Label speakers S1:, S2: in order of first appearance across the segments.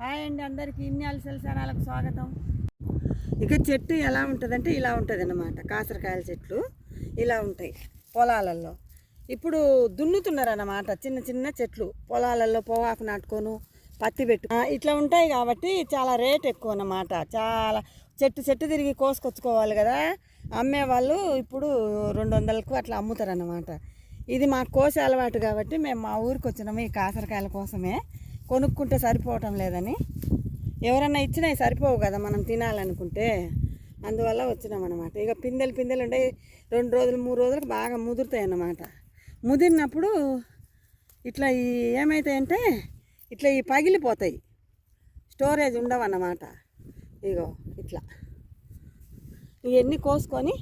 S1: Hi అండి అందరికీ ఇన్యాల సెల్సానాలకు స్వాగతం. ఇక చెట్టు ఎలా ఉంటుందంటే ఇలా ఉంటుంది అన్నమాట కాసరకాయల చెట్లు ఇలా ఉంటాయి పొలాలలో ఇప్పుడు దున్నుతున్నారు అన్నమాట చిన్న చిన్న చెట్లు. పొలాలలో పొగాకు నాటుకోను పత్తి పెట్టు ఇట్లా ఉంటాయి కాబట్టి చాలా రేట్ ఎక్కువ అన్నమాట చాలా చెట్టు చెట్టు తిరిగి కోసుకొచ్చుకోవాలి కదా. అమ్మే వాళ్ళు ఇప్పుడు రెండు వందలకు అట్లా అమ్ముతారన్నమాట. ఇది మాకు కోసే అలవాటు కాబట్టి మేము మా ఊరికి వచ్చినాము ఈ కాసరకాయల కోసమే. కొనుక్కుంటే సరిపోవటం లేదని. ఎవరన్నా ఇచ్చినా సరిపోవు కదా మనం తినాలనుకుంటే. అందువల్ల వచ్చినాం అనమాట ఇక పిందెలు పిందెలు ఉంటాయి రెండు రోజులు మూడు రోజులకు బాగా ముదురుతాయి అన్నమాట ముదిరినప్పుడు ఇట్లా ఈ ఏమవుతాయంటే ఇట్లా ఈ పగిలిపోతాయి. స్టోరేజ్ ఉండవు అన్నమాట ఇగో ఇట్లా. ఇవన్నీ కోసుకొని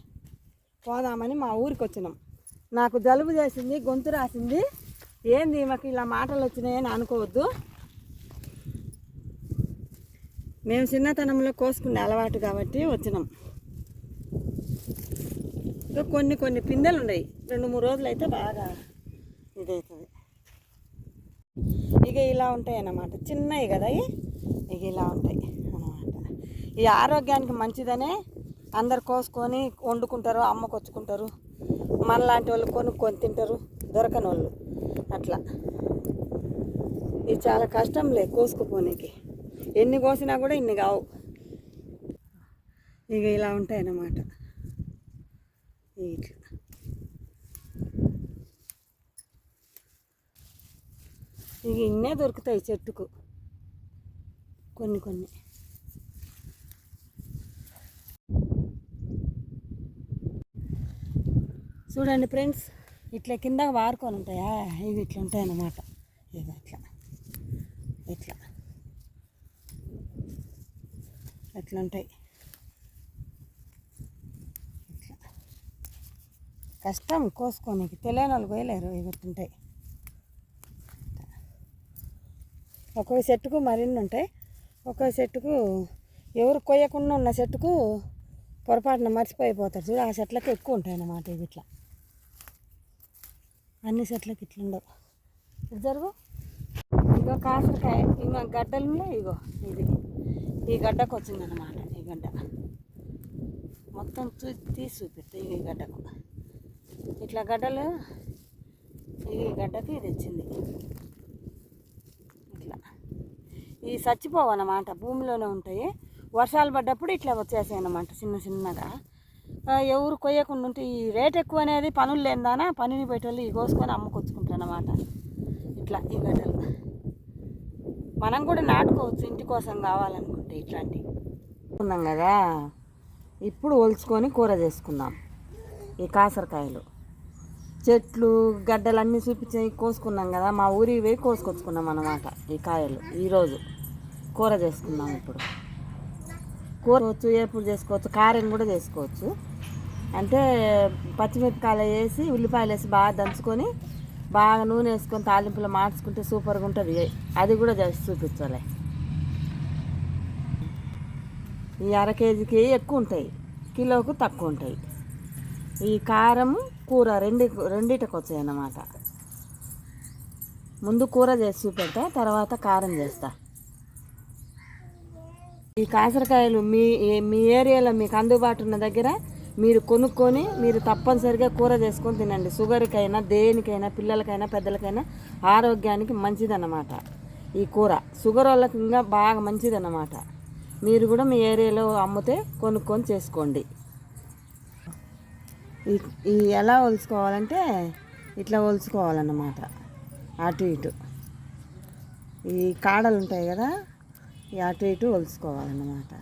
S1: పోదామని మా ఊరికి వచ్చినాం నాకు జలుబు చేసింది గొంతు రాసింది. ఏంది మాకు ఇలా మాటలు వచ్చినాయని అనుకోవద్దు. మేము చిన్నతనంలో కోసుకునే అలవాటు కాబట్టి వచ్చినాం. ఇంకా కొన్ని కొన్ని పిందెలు ఉన్నాయి. రెండు మూడు రోజులు అయితే బాగా ఇదవుతుంది ఇక ఇలా ఉంటాయి అన్నమాట. చిన్నవి కదా ఇక ఇలా ఉంటాయి అన్నమాట. ఈ ఆరోగ్యానికి మంచిదనే అందరు కోసుకొని వండుకుంటారు అమ్మకొచ్చుకుంటారు. మనలాంటి వాళ్ళు కొనుక్కొని తింటారు దొరకని వాళ్ళు అట్లా. ఇది చాలా కష్టంలే కోసుకుపోనీకి. ఎన్ని కోసినా కూడా ఇన్ని కావు. ఇక ఇలా ఉంటాయి అన్నమాట ఇట్లా. ఇక ఇన్నే దొరుకుతాయి చెట్టుకు. కొన్ని కొన్ని. చూడండి ఫ్రెండ్స్ ఇట్లా కింద వారుకొని ఉంటాయా? ఇవి ఇట్లా ఉంటాయి అన్నమాట ఇక ఇట్లా ఇట్లా ఇట్లుంటాయి ఉంటాయి కష్టం కోసుకోనికి తెలియని వాళ్ళు పోయలేరు ఇవి ఉంటాయి ఒక్కొక్క చెట్టుకు మరిన్ని ఉంటాయి. ఒక్కొక్క చెట్టుకు ఎవరు కొయ్యకుండా ఉన్న చెట్టుకు పొరపాటున మర్చిపోయిపోతారు చూడు ఆ చెట్లకు ఎక్కువ ఉంటాయి అన్నమాట ఇవి ఇట్లా. అన్ని చెట్లకు ఇట్లా ఉండవు జరుగు. ఇగో కాసరకాయ ఇగో గడ్డలు ఇగో ఇది. ఈ గడ్డకు వచ్చిందన్నమాట ఈ గడ్డ. మొత్తం చూ తీసి చూపిస్తాయి ఈ గడ్డకు. ఇట్లా గడ్డలు ఈ గడ్డకి ఇది వచ్చింది. ఇట్లా. ఇవి చచ్చిపోవన్నమాట భూమిలోనే ఉంటాయి. వర్షాలు పడ్డప్పుడు ఇట్లా వచ్చేసాయి అన్నమాట చిన్న చిన్నగా. ఎవరు కొయ్యకుండా ఉంటే ఈ రేట్ ఎక్కువ అనేది పనులు లేదానా పనిని పెట్టేళ్ళు ఈ కోసుకొని అమ్ముకొచ్చుకుంటారు అన్నమాట. ఇట్లా ఈ గడ్డలు. మనం కూడా నాటుకోవచ్చు ఇంటి కోసం కావాలనుకుంటే. ఇట్లాంటివి ఉన్నాం కదా? ఇప్పుడు ఒలుచుకొని కూర చేసుకుందాం. ఈ కాసరకాయలు. చెట్లు గడ్డలన్నీ చూపించి కోసుకున్నాం కదా? మా ఊరికి పోయి కోసుకొచ్చుకున్నాం అన్నమాట ఈ కాయలు. ఈరోజు కూర చేసుకుందాం ఇప్పుడు. కూర వచ్చు చేసుకోవచ్చు కారం కూడా చేసుకోవచ్చు. అంటే పచ్చిమిరపకాయలు వేసి ఉల్లిపాయలు వేసి బాగా దంచుకొని బాగా నూనె వేసుకొని తాలింపులో మార్చుకుంటే సూపర్గా ఉంటుంది. అది కూడా చేసి చూపించాలి. ఈ అర కేజీకి ఎక్కువ ఉంటాయి. కిలోకు తక్కువ ఉంటాయి. ఈ కారం కూర రెండు రెండిటికి వచ్చాయి అన్నమాట. ముందు కూర చేసి పెడతా తర్వాత కారం చేస్తా. ఈ కాసరకాయలు మీ మీ ఏరియాలో మీకు అందుబాటు ఉన్న దగ్గర మీరు కొనుక్కొని మీరు తప్పనిసరిగా కూర చేసుకొని తినండి. షుగర్కైనా దేనికైనా పిల్లలకైనా పెద్దలకైనా ఆరోగ్యానికి మంచిదన్నమాట ఈ కూర. షుగర్ వాళ్ళకి ఇంకా బాగా మంచిదన్నమాట. మీరు కూడా మీ ఏరియాలో అమ్మితే కొనుక్కొని చేసుకోండి. ఈ ఎలా ఒలుచుకోవాలంటే ఇట్లా ఒలుచుకోవాలన్నమాట అటు ఇటు. ఈ కాడలు ఉంటాయి కదా ఈ అటు ఇటు ఒలుచుకోవాలన్నమాట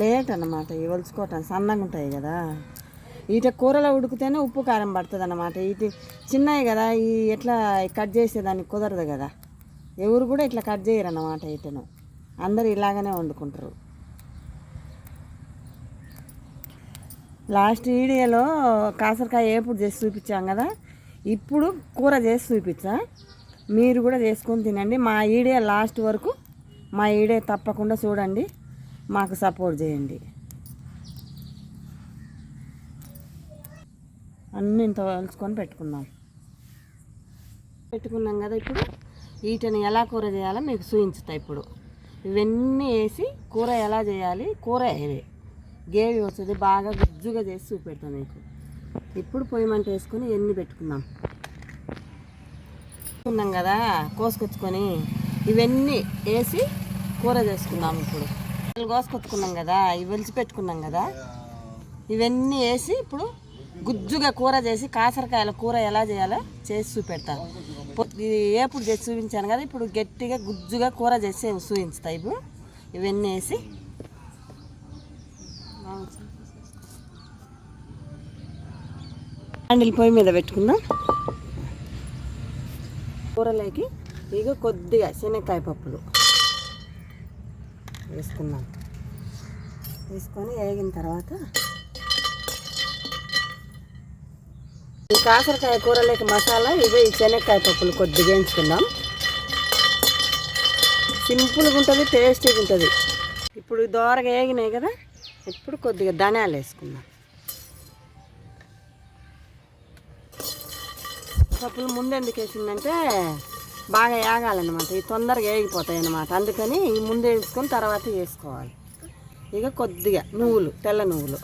S1: లేట్ అన్నమాట ఇవి ఒలుచుకోవటం సన్నగా ఉంటాయి కదా. ఈట కూరలో ఉడికితేనే ఉప్పు కారం పడుతుంది అన్నమాట ఇటు చిన్నవి కదా ఈ ఎట్లా కట్ చేసేదానికి కుదరదు కదా. ఎవరు కూడా ఇట్లా కట్ చేయరు అన్నమాట ఇటును అందరు ఇలాగనే వండుకుంటారు. లాస్ట్ వీడియోలో కాసరకాయ ఏపుడు చేసి చూపించాం కదా? ఇప్పుడు కూర చేసి చూపించా. మీరు కూడా చేసుకొని తినండి. మా ఈడే లాస్ట్ వరకు మా ఈడే తప్పకుండా చూడండి. మాకు సపోర్ట్ చేయండి. అన్నీ ఇంత వలుచుకొని పెట్టుకుందాం. పెట్టుకున్నాం కదా ఇప్పుడు? వీటిని ఎలా కూర చేయాలో మీకు చూపించుతా ఇప్పుడు. ఇవన్నీ వేసి కూర ఎలా చేయాలి? కూర ఇది గేవి వస్తుంది బాగా గుజ్జుగా చేసి చూపెడతాను మీకు. ఇప్పుడు పొయ్యి మంట వేసుకొని ఎన్ని పెట్టుకుందాం? ఉన్నాం కదా కోసుకొచ్చుకొని ఇవన్నీ వేసి కూర చేసుకుందాం ఇప్పుడు. కోసుకొచ్చుకున్నాం కదా ఇవి వెలిచి పెట్టుకున్నాం కదా ఇవన్నీ వేసి ఇప్పుడు గుజ్జుగా కూర చేసి కాసరకాయల కూర ఎలా చేయాలో చేసి చూపెడతాను ఏపుడు చేసి చూపించాను కదా ఇప్పుడు గట్టిగా గుజ్జుగా కూర చేసి చూపించుతా ఇప్పుడు ఇవన్నీ వేసి. హ్యాండిల్ పొయ్యి మీద పెట్టుకుందాం. కూరలోకి ఇక కొద్దిగా శనక్కాయ పప్పులు వేసుకుందాం. వేసుకొని వేగిన తర్వాత కాకరకాయ కూరలోకి మసాలా ఇవే ఈ శనక్కాయ పప్పులు కొద్దిగా వేయించుకుందాం. సింపుల్గా ఉంటుంది టేస్టీగా ఉంటుంది. ఇప్పుడు దోరగా వేగినాయి కదా ఇప్పుడు కొద్దిగా ధనియాలు వేసుకుందాం. పప్పులు ముందెందుకు వేసిందంటే బాగా వేగాలన్నమాట ఇవి తొందరగా వేగిపోతాయి అన్నమాట. అందుకని ఈ ముందు వేసుకొని తర్వాత వేసుకోవాలి. ఇక కొద్దిగా నువ్వులు తెల్ల నువ్వులు.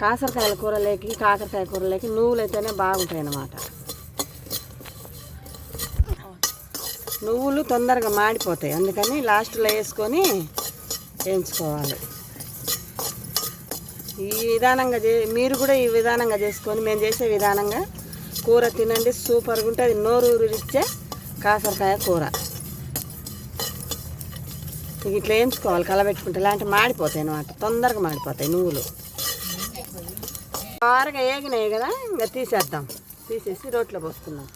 S1: కాకరకాయల కూరలోకి కాకరకాయ కూరలోకి నువ్వులైతేనే బాగుంటాయి అన్నమాట నువ్వులు తొందరగా మాడిపోతాయి. అందుకని లాస్ట్లో వేసుకొని వేయించుకోవాలి. ఈ విధానంగా చే మీరు కూడా ఈ విధానంగా చేసుకొని మేము చేసే విధానంగా కూర తినండి సూపర్గా ఉంటుంది. నోరు ఊరిచ్చే కాకరకాయ కూర. ఇట్లా వేయించుకోవాలి కలబెట్టుకుంటే. ఇలాంటి మాడిపోతాయి అన్నమాట. తొందరగా మాడిపోతాయి నువ్వులు. బాగా వేగినాయి కదా ఇంకా తీసేద్దాం. తీసేసి రోట్లో పోసుకుందాం.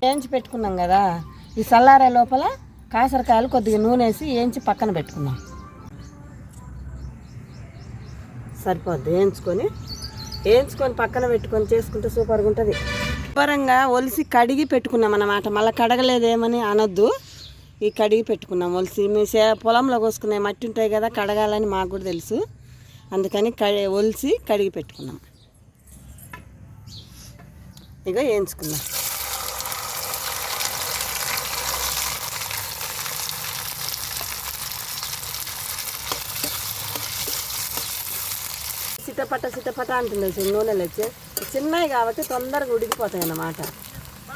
S1: వేయించి పెట్టుకున్నాం కదా ఈ సల్లారే లోపల కాసరకాయలు కొద్దిగా నూనె వేసి వేయించి పక్కన పెట్టుకున్నాం సరిపోద్ది వేయించుకొని వేయించుకొని పక్కన పెట్టుకొని చేసుకుంటే సూపర్గా ఉంటుంది. శుభ్రంగా ఒలిసి కడిగి పెట్టుకున్నాం అన్నమాట. మళ్ళీ కడగలేదేమని అనొద్దు. ఈ కడిగి పెట్టుకున్నాం ఒలిసి. మీ సే పొలంలో కోసుకునే మట్టి ఉంటాయి కదా కడగాలని మాకు కూడా తెలుసు. అందుకని కడి ఒలిసి కడిగి పెట్టుకున్నాం. ఇక వేయించుకున్నాం. సిటపట సిటపట అంటుంది నూనెలు వచ్చి. చిన్నవి కాబట్టి తొందరగా ఉడికిపోతాయి అన్నమాట.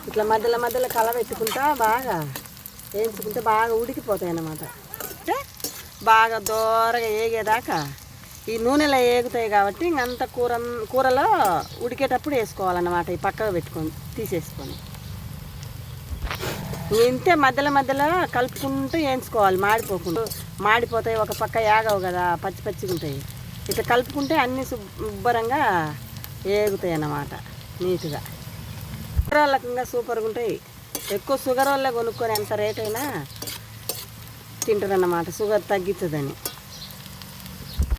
S1: ఇట్లా మధ్యలో మధ్యలో కల పెట్టుకుంటా బాగా వేయించుకుంటే బాగా ఉడికిపోతాయి అన్నమాట. అంటే బాగా దూరగా ఏగేదాకా ఈ నూనెలో ఏగుతాయి కాబట్టి ఇంకంత కూర కూరలో ఉడికేటప్పుడు వేసుకోవాలన్నమాట ఈ పక్కకు పెట్టుకొని తీసేసుకొని. ఇంతే మధ్యలో మధ్యలో కలుపుకుంటూ వేయించుకోవాలి మాడిపోకుండా. మాడిపోతాయి ఒక పక్క యాగవు కదా పచ్చి పచ్చిగా ఉంటాయి ఇట్లా కలుపుకుంటే అన్నీ శుభ్రంగా వేగుతాయి అన్నమాట నీట్గా. షుగర్ వాళ్ళకి ఇంకా సూపర్గా ఉంటాయి. ఎక్కువ షుగర్ వాళ్ళే కొనుక్కొని ఎంత రేట్ అయినా తింటారు అన్నమాట షుగర్ తగ్గుతుందని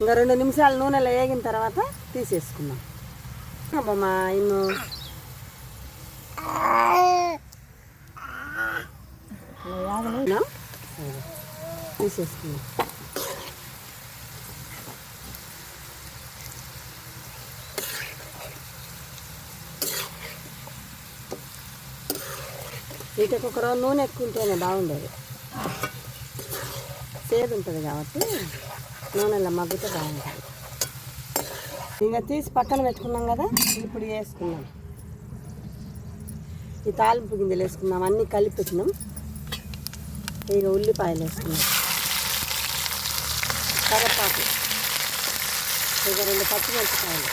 S1: ఇంకా రెండు నిమిషాలు నూనెలో వేగిన తర్వాత తీసేసుకుందాం. అబ్బమ్మా ఇన్ను? తీసేసుకుందాం. వీటికి ఒక రోజు నూనె ఎక్కువ ఉంటేనే బాగుండేది. సేదు ఉంటుంది కాబట్టి నూనెలో మగ్గితే బాగుంటుంది. ఇంకా తీసి పక్కన పెట్టుకున్నాం కదా ఇప్పుడు వేసుకున్నాం. ఈ తాలింపు గింజలు వేసుకున్నాం అన్నీ కలిపి పెట్టినాం ఇక ఉల్లిపాయలు వేసుకున్నాం. కరపాకు ఇక రెండు పచ్చిమిరపకాయలు.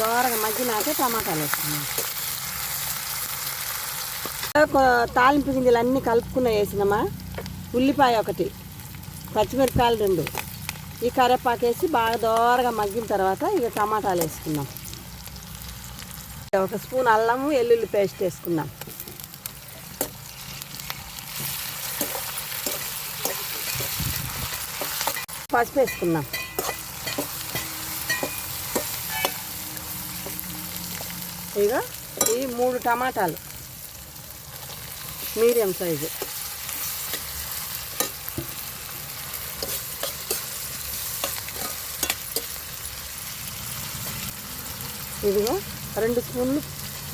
S1: దోరగా మగ్గినాకే టమాటాలు వేసుకున్నాం. తాలింపు గింజలు అన్నీ కలుపుకున్న వేసినామా? ఉల్లిపాయ ఒకటి పచ్చిమిరపకాయలు రెండు. ఈ కరివేపాకు వేసి బాగా దోరగా మగ్గిన తర్వాత ఇక టమాటాలు వేసుకున్నాం. ఒక స్పూన్ అల్లము వెల్లుల్లి పేస్ట్ వేసుకుందాం పసుపు వేసుకుందాం ఇక ఈ మూడు టమాటాలు. Medium size. ఇదిగో రెండు స్పూన్లు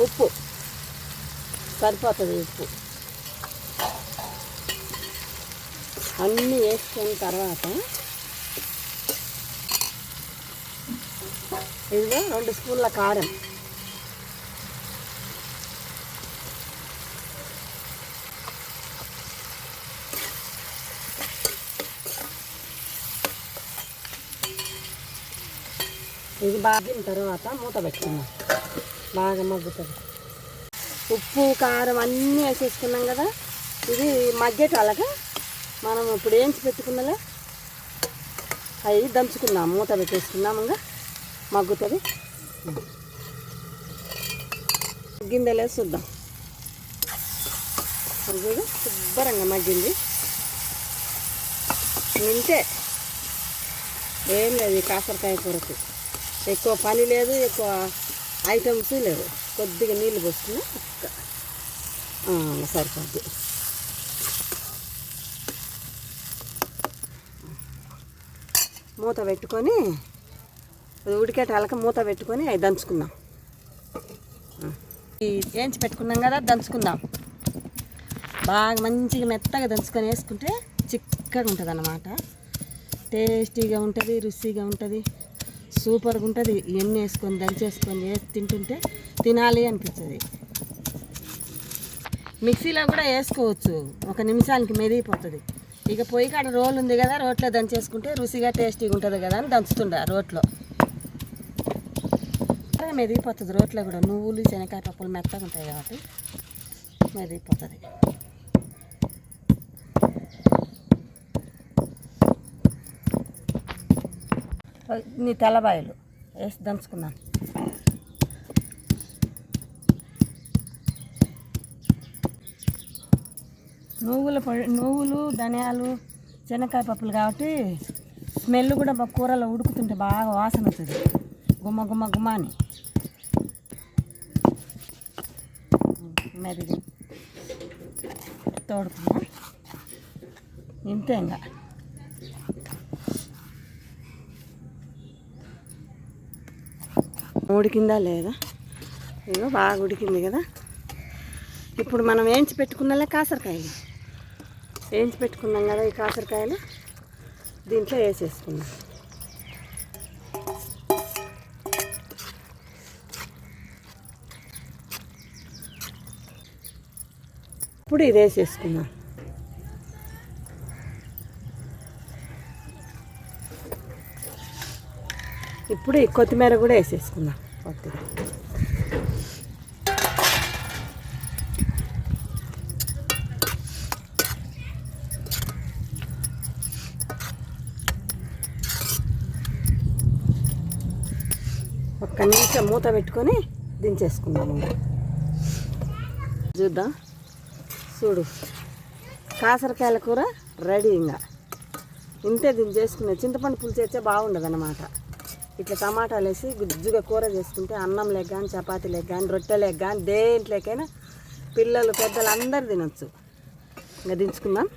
S1: ఉప్పు. సరిపోతుంది ఉప్పు. అన్నీ వేసుకున్న తర్వాత ఇదిగో రెండు స్పూన్ల కారం. ఇది బాగిన తర్వాత మూత పెట్టుకున్నాం. బాగా మగ్గుతుంది. ఉప్పు కారం అన్నీ వేసేసుకున్నాం కదా. ఇది మగ్గేటాలగా మనం ఇప్పుడు ఏంచి పెట్టుకున్నలే? అవి దంచుకున్నాం మూత పెట్టేసుకున్నాం ఇంకా. మగ్గుతుంది. మగ్గిందే చూద్దాం. చూడు శుభ్రంగా మగ్గింది. ఇంతే. ఏం లేదు కాకరకాయ కూరకి. ఎక్కువ పని లేదు ఎక్కువ ఐటమ్స్ లేవు. కొద్దిగా నీళ్ళు పోసుకున్నా సరిపోద్ది. మూత పెట్టుకొని అది ఉడికేటాలక మూత పెట్టుకొని అవి దంచుకుందాం. ఏంచి ఈ పెట్టుకున్నాం కదా దంచుకుందాం. బాగా మంచిగా మెత్తగా దంచుకొని వేసుకుంటే చిక్కగా ఉంటుంది అన్నమాట టేస్టీగా ఉంటుంది రుచిగా ఉంటుంది. సూపర్గా ఉంటుంది. ఎన్ని వేసుకొని దంచేసుకొని వేసి తింటుంటే తినాలి అనిపిస్తుంది. మిక్సీలో కూడా వేసుకోవచ్చు. ఒక నిమిషానికి మెదిగిపోతుంది. ఇక పొయ్యి కాడ రోల్ ఉంది కదా రోట్లో దంచేసుకుంటే రుచిగా టేస్టీగా ఉంటుంది కదా అని దంచుతుండే రోట్లో. మెదిగిపోతుంది రోట్లో కూడా. నువ్వులు శనగకాయ పప్పులు మెత్తగా ఉంటాయి కాబట్టి మెదిగిపోతుంది. నీ తెల్లబాయలు. వేసి దంచుకున్నాను. నువ్వుల పొడి నువ్వులు ధనియాలు శనక్కాయ పప్పులు కాబట్టి స్మెల్ కూడా కూరలో ఉడుకుతుంటే బాగా వాసన వస్తుంది. గుమ్మ గుమ్మ గుమ్మ అని. మరి తోడుకున్నా ఇంతే ఇంకా. ఉడికిందా లేదా? ఏదో బాగా ఉడికింది కదా. ఇప్పుడు మనం వేయించి పెట్టుకున్నలే కాసరకాయలు. వేయించి పెట్టుకున్నాం కదా ఈ కాసరకాయలు. దీంట్లో వేసేసుకున్నాం ఇప్పుడు ఇది వేసేసుకున్నాం ఇప్పుడు ఈ కొత్తిమీర కూడా వేసేసుకుందాం. కొత్తిమీర. ఒక్క నిమిషం మూత పెట్టుకొని దించేసుకుందాం చూద్దాం. చూడు. కాసరకాయల కూర రెడీ ఇంకా. ఇంతే దీన్ని చింతపండు పులుసు వేస్తే బాగుండదు అన్నమాట ఇట్లా టమాటాలు వేసి గుజ్జుగా కూర చేసుకుంటే అన్నం లేక కానీ చపాతీ లేక కానీ రొట్టెలేక కానీ దేంట్లోకైనా పిల్లలు పెద్దలు అందరు తినొచ్చు. ఇంకా దించుకుందాం.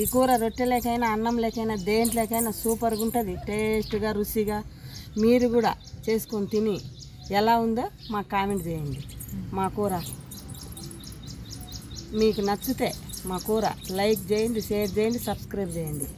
S1: ఈ కూర రొట్టెలేకైనా అన్నం లేకైనా దేంట్లోకైనా సూపర్గా ఉంటుంది. టేస్ట్గా రుచిగా మీరు కూడా చేసుకొని తిని ఎలా ఉందో మాకు కామెంట్ చేయండి. మా కూర మీకు నచ్చితే మా కూర లైక్ చేయండి షేర్ చేయండి సబ్స్క్రైబ్ చేయండి.